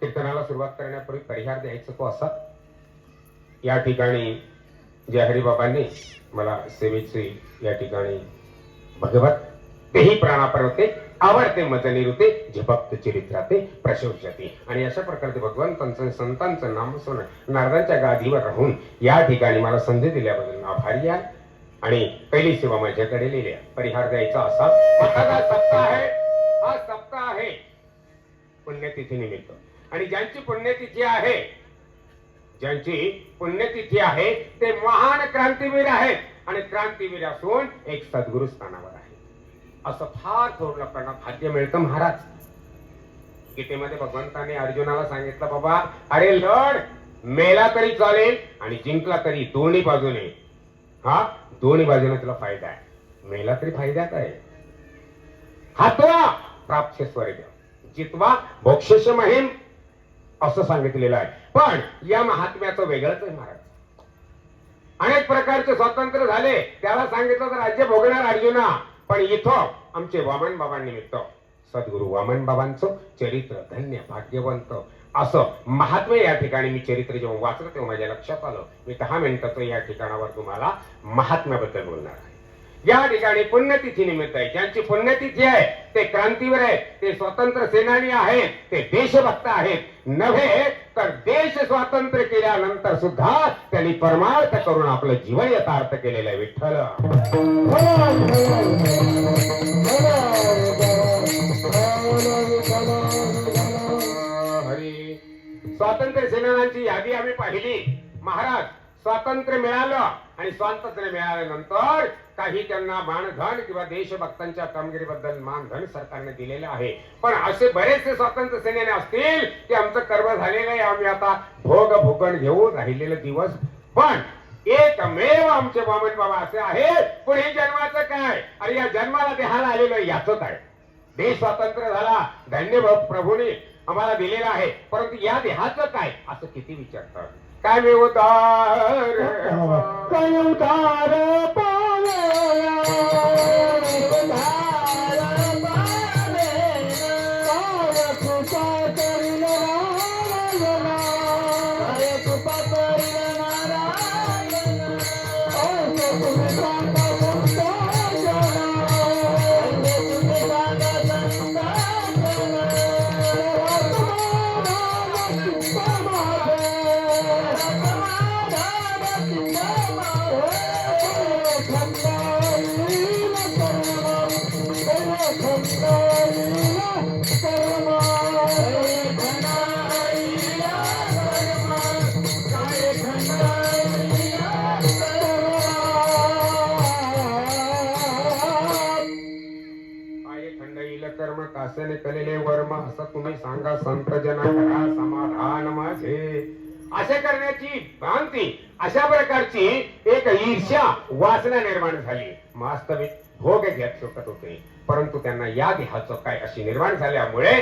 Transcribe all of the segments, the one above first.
कीर्तनाला सुरुवात करण्यापूर्वी परिहार द्यायचा तो असा. या ठिकाणी जे हरिबाबांनी मला सेवेची या ठिकाणी भगवत तेही प्राणापरवते आवडते मज निरुते जे चरित्राते प्रशंसते आणि अशा प्रकारचे भगवंतांचं संतांचं नामस्मरण नारदांच्या गादीवर राहून या ठिकाणी मला संधी दिल्याबद्दल आभारी आहे. आणि पहिली सेवा माझ्याकडे लिहिल्या परिहार द्यायचा असा महाराजा सप्ताह आहे. हा सप्ताह आहे. पुण्यतिथी निमित्त. आणि ज्यांची पुण्यतिथी आहे ज्यांची पुण्यतिथी आहे ते महान क्रांतीवीर आहेत. आणि क्रांतीवीर असून एक सद्गुरु स्थानावर असं फार थोर लोकांना भाग्य मिळतं महाराज. गीतेमध्ये भगवंताने अर्जुनाला सांगितलं बाबा अरे लढ मेला तरी चालेल आणि जिंकला तरी दोन्ही बाजूने. हा? दोन्ही बाजूने तुला फायदा आहे. मेला तरी फायद्यात आहे. हातवा प्राप्त स्वर्ग. जितवा मोक्षश महिम असं सांगितलेलं आहे. पण या महात्म्याचं वेगळंच आहे महाराज. अनेक प्रकारचे स्वातंत्र्य झाले. त्याला सांगितलं तर राज्य भोगणार अर्जुना. पण इथं आमचे वामन बाबांनिमित्त सद्गुरु वामन बाबांचं चरित्र धन्य भाग्यवंत असं महात्म्य या ठिकाणी मी चरित्र जेव्हा वाचलं तेव्हा माझ्या लक्षात आलं. मी दहा मिनिटाचं या ठिकाणावर तुम्हाला महात्म्याबद्दल बोलणार आहे. या ठिकाणी पुण्यतिथी निमित्त आहे ज्यांची पुण्यतिथी आहे ते क्रांतीवर आहेत ते स्वतंत्र सेनानी आहेत ते देशभक्त आहेत. नव्हे तर देश स्वातंत्र्य केल्यानंतर सुद्धा त्यांनी परमार्थ करून आपलं जीवन यथार्थ केलेलं आहे विठ्ठल. हरी. स्वातंत्र्य सेनानांची यादी आम्ही पाहिली. महाराज स्वातंत्र्य मिळालं आणि स्वातंत्र्य मिळाल्यानंतर काही त्यांना मानधन किंवा देशभक्तांच्या कामगिरीबद्दल मानधन सरकारने दिलेलं आहे. पण असे बरेचसे स्वातंत्र्य सेनेने असतील की आमचं कर्म झालेलं आहे. आम्ही आता भोग भोगण घेऊन राहिलेले दिवस. पण एकमेव आमचे बामन बाबा असे आहेत पुढे जन्माचं काय? अरे या जन्माला देहाला आलेलं याच आहे. देश स्वातंत्र्य झाला धन्य प्रभूने आम्हाला दिलेला आहे परंतु या देहाचं काय? असं किती विचारतात. काय मी उदार काय उतार कर्म कासेने कलेले वर्म असं तुम्ही सांगा संत जना करा समाधान माझे असे करण्याची भ्रांती अशा प्रकारची एक ईर्ष्या वासना निर्माण झाली. वास्तविक भोग घेत शकत होते. परंतु त्यांना या देहाचं काय अशी निर्माण झाल्यामुळे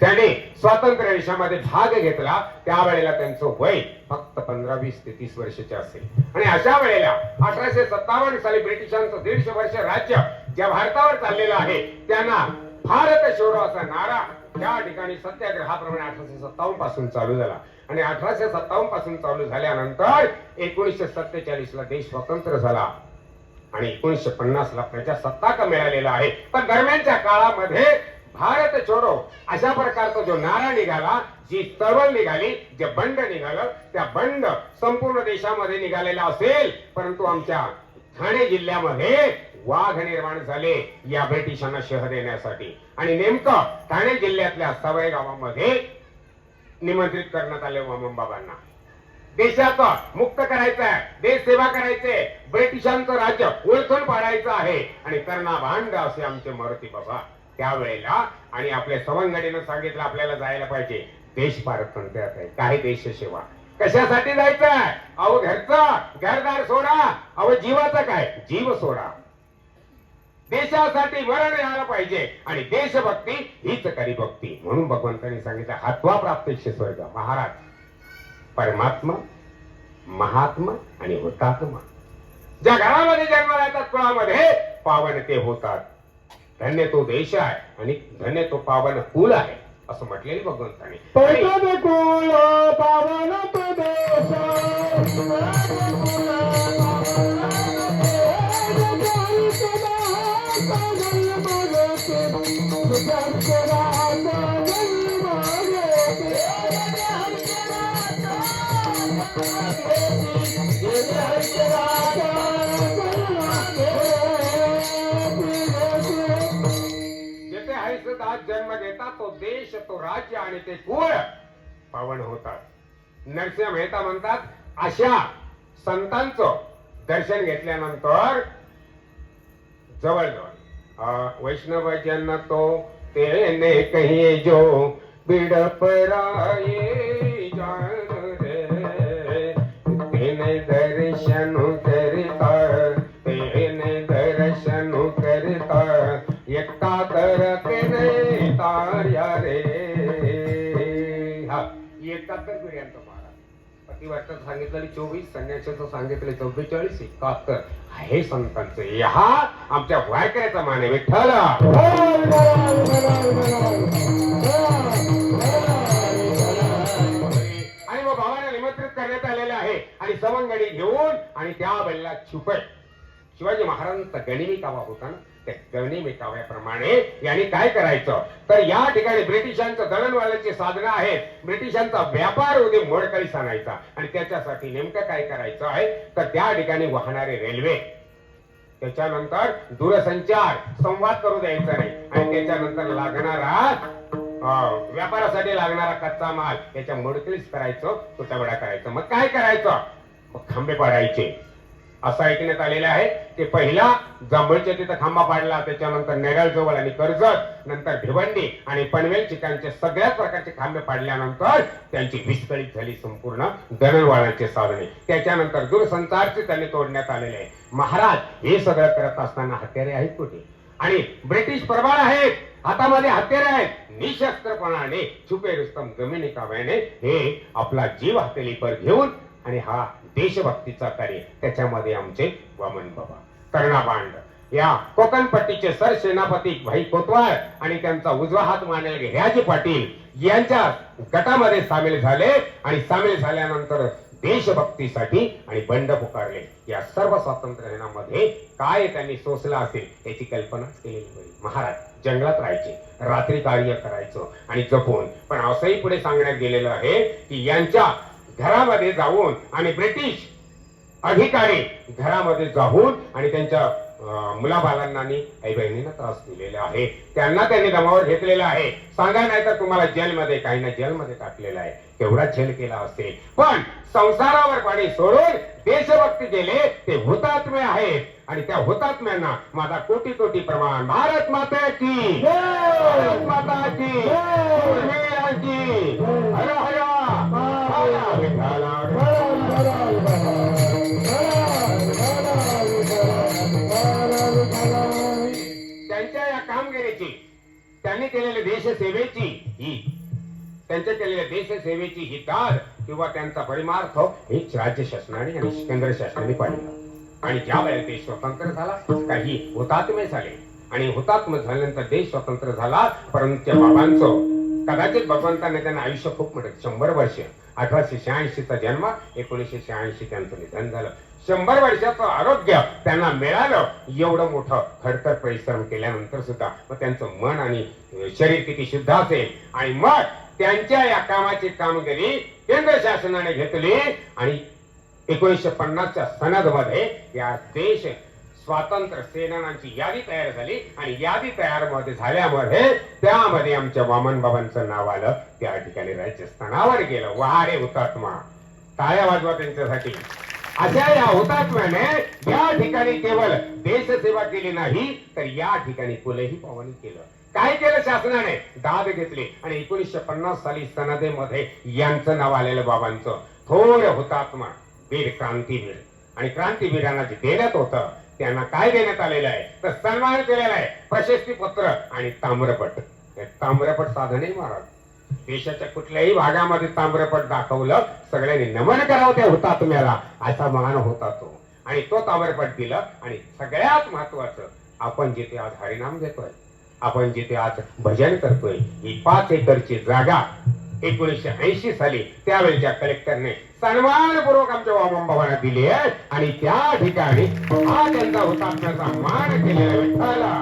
त्याने स्वातंत्र्य देशामध्ये भाग घेतला. त्यावेळेला त्यांचं वय फक्त पंधरा वीस ते तीस वर्षाचे असेल. आणि अशा वेळेला अठराशे सत्तावन्न साली ब्रिटिशांचं दीडशे वर्ष राज्य ज्या भारतावर चाललेलं आहे त्यांना भारत शोरो असा नारा. त्या ठिकाणी सत्याग्रहाप्रमाणे अठराशे सत्तावन्नपासून चालू झाला. आणि अठराशे सत्तावन्नपासून चालू झाल्यानंतर एकोणीसशे सत्तेचाळीस ला देश स्वतंत्र झाला. आणि एकोणीसशे पन्नास ला प्रजासत्ताक मिळालेला आहे. पण दरम्यानच्या काळामध्ये भारत छोडो अशा प्रकारचा जो नारा निघाला जी चळवळ निघाली जे बंड निघालं त्या बंड संपूर्ण देशामध्ये निघालेला असेल. परंतु आमच्या ठाणे जिल्ह्यामध्ये वाघ निर्माण झाले या ब्रिटिशांना शह देण्यासाठी. आणि नेमकं ठाणे जिल्ह्यातल्या सवय गावामध्ये निमंत्रित करण्यात आले वामनबाबांना देशात मुक्त करायचं आहे देश सेवा करायचे ब्रिटिशांचं राज्य उलथून पाडायचं आहे. आणि कर्णा भांड असे आमचे मारुती बाबा त्यावेळेला आणि आपल्या सवंगडीनं सांगितलं आपल्याला जायला पाहिजे. देश पारतंत्र्यात आहे काय देश सेवा कशासाठी जायचं अहो घरचं घरदार सोडा. अहो जीवाचं काय? जीव सोडा. देशासाठी मरण यायला पाहिजे. आणि देशभक्ती हीच करी भक्ती म्हणून भगवंतांनी सांगितलं हातवा प्राप्त स्वर्ग. महाराज परमात्मा महात्मा आणि हुतात्मा. ज्या घरामध्ये जन्माला येतात कुळामध्ये पावन ते होतात. धन्य तो देश आहे आणि धन्य तो पावन कुल आहे असं म्हटलेलं भगवंताने. पावन तो देश. जन्म घेतात तो देश तो राज्य आणि ते कुळ पावन होतात. नरसिंह मेहता म्हणतात अशा संतांचं दर्शन घेतल्यानंतर जवळजवळ अं, वैष्णव तो तेने कही जो बिडप राये जान रे। तेने दर्शन करता तेने दर्शन करता एकटा करते नाही तार्या रे। हा एकाहत्तर पिढ्यांचं महाराज चोवीस संन्यासाचं सांगितले चौवेचाळीस एकाहत्तर. हे संतांचं हा आमच्या वायकऱ्याचा मान आहे विठ्ठल. आणि मग भावाला निमंत्रित करण्यात आलेलं आहे. आणि सवंगडी घेऊन आणि त्या वेळेला छुपय शिवाजी महाराजांचा गनिमी कावा होता ना त्या गनिमी काव्याप्रमाणे यांनी काय करायचं? तर या ठिकाणी ब्रिटिशांचं दळणवाल्याची साधनं आहेत. ब्रिटिशांचा व्यापार उद्या मोडकळीस आणायचा. आणि त्याच्यासाठी नेमकं काय करायचं आहे? तर त्या ठिकाणी वाहणारे रेल्वे. त्याच्यानंतर दूरसंचार संवाद करू द्यायचा नाही. आणि त्याच्यानंतर लागणारा व्यापारासाठी लागणारा कच्चा माल याच्या मोडकळीस करायचं तुटवडा करायचं. मग काय करायचं? मग खांबे पाडायचे. असं ऐकण्यात आलेलं आहे ते पहिला जांभळच्या तिथं खांबा पाडला त्याच्यानंतर नेरळ जवळ आणि कर्जत नंतर भिवंडी आणि पनवेल ठिकाणचे सगळ्याच प्रकारचे खांबे पाडल्यानंतर त्यांची विस्कळीत झाली संपूर्ण दळणवळणाचे साधने त्याच्यानंतर दूरसंचारचे त्यांनी तोडण्यात आलेले आहे. महाराज हे सगळं करत असताना हत्यारे आहेत कुठे? आणि ब्रिटिश प्रबळ आहेत हातामध्ये हत्यारे आहेत. निशस्त्रपणाने छुपे रुस्तम जमिनी काव्याने हे आपला जीव हत्याली पर घेऊन आणि हा देशभक्तीचा कार्य. त्याच्यामध्ये आमचे वामन बाबा. कर्णाबांड. या कोकण पट्टीचे सर सेनापती भाई कोतवाळ आणि त्यांचा उजवा हात मानेल ह्याजी पाटील यांच्या गटामध्ये सामील झाले आणि सामील झाल्यानंतर देशभक्तीसाठी आणि बंड पुकारले. या सर्व स्वातंत्र्यमध्ये काय त्यांनी सोसलं असेल याची कल्पनाच केलेली होईल महाराज जंगलात राहायचे. रात्री कार्य करायचं आणि जपून. पण असंही पुढे सांगण्यात गेलेलं आहे की यांच्या घरामध्ये जाऊन आणि ब्रिटिश अधिकारी घरामध्ये जाऊन आणि त्यांच्या मुलाबालांना आणि आई बहिणींना त्रास दिलेला आहे. त्यांना त्यांनी दमावर घेतलेला आहे. सांगा नाही तर तुम्हाला जेलमध्ये काही ना जेलमध्ये टाकलेला आहे. तेवढा छेल केला असेल. पण संसारावर पाणी सोडून देशभक्ती केले ते हुतात्मे आहेत. आणि त्या हुतात्म्यांना माझा कोटी कोटी प्रमाण भारत माता की भारत माता की या त्यांनी केलेल्या देशसेवेची ही त्यांच्या केलेल्या देशसेवेची ही दाद किंवा त्यांचा परिमार्थ हेच राज्य शासनाने आणि केंद्र शासनाने पाहिलं आणि ज्या वेळेला देश स्वतंत्र झाला काही हुतात्मे झाले. आणि हुतात्म झाल्यानंतर देश स्वतंत्र झाला परंतु त्या बाबांचं कदाचित भगवंताने त्यांना आयुष्य खूप म्हणत शंभर वर्ष. अठराशे शहाऐंशीचा जन्म एकोणीसशे शहाऐंशी त्यांचं निधन झालं. शंभर वर्षाचं आरोग्य त्यांना मिळालं. एवढं मोठं खडतर परिश्रम केल्यानंतर सुद्धा मग त्यांचं मन आणि शरीर किती शुद्ध असेल? आणि मग त्यांच्या या कामाची कामगिरी केंद्र शासनाने घेतली आणि एकोणीसशे पन्नासच्या सनदमध्ये या देश स्वातंत्र्य सेनानांची यादी तयार झाली आणि यादी तयारमध्ये झाल्यामध्ये त्यामध्ये आमच्या वामन बाबांचं नाव आलं. त्या ठिकाणी राज्यस्थानावर गेलं. वहारे हुतात्मा. टाळ्या वाजवा त्यांच्यासाठी. अशा या हुतात्म्याने या ठिकाणी केवळ देशसेवा केली नाही तर या ठिकाणी कुलही पावनी केलं. काय केलं शासनाने? दाद घेतली. आणि एकोणीसशे पन्नास साली सनदेमध्ये यांचं नाव आलेलं बाबांचं. थोर हुतात्मा. वीर क्रांतीवीर. आणि क्रांतीवीरांना जे देण्यात होतं त्यांना काय देण्यात आलेलं आहे? तर सन्मान केलेला आहे. प्रशस्ती पत्र आणि ताम्रपट. ताम्रपट साधनही महाराज. देशाच्या कुठल्याही भागामध्ये ताम्रपट दाखवलं सगळ्यांनी नमन करावं त्या होता तुम्हाला असा मान होता तो. आणि तो ताम्रपट दिला आणि सगळ्यात महत्वाचं आपण जिथे आज हरिनाम घेतोय आपण जिथे आज भजन करतोय ही पाच एकरची जागा एकोणीसशे ऐंशी साली त्यावेळेच्या कलेक्टरने सन्मानपूर्वक आमच्या वामन भावना दिली आहे आणि त्या ठिकाणी हा त्यांचा हुतात्म्याचा मान केलेला विठ्ठला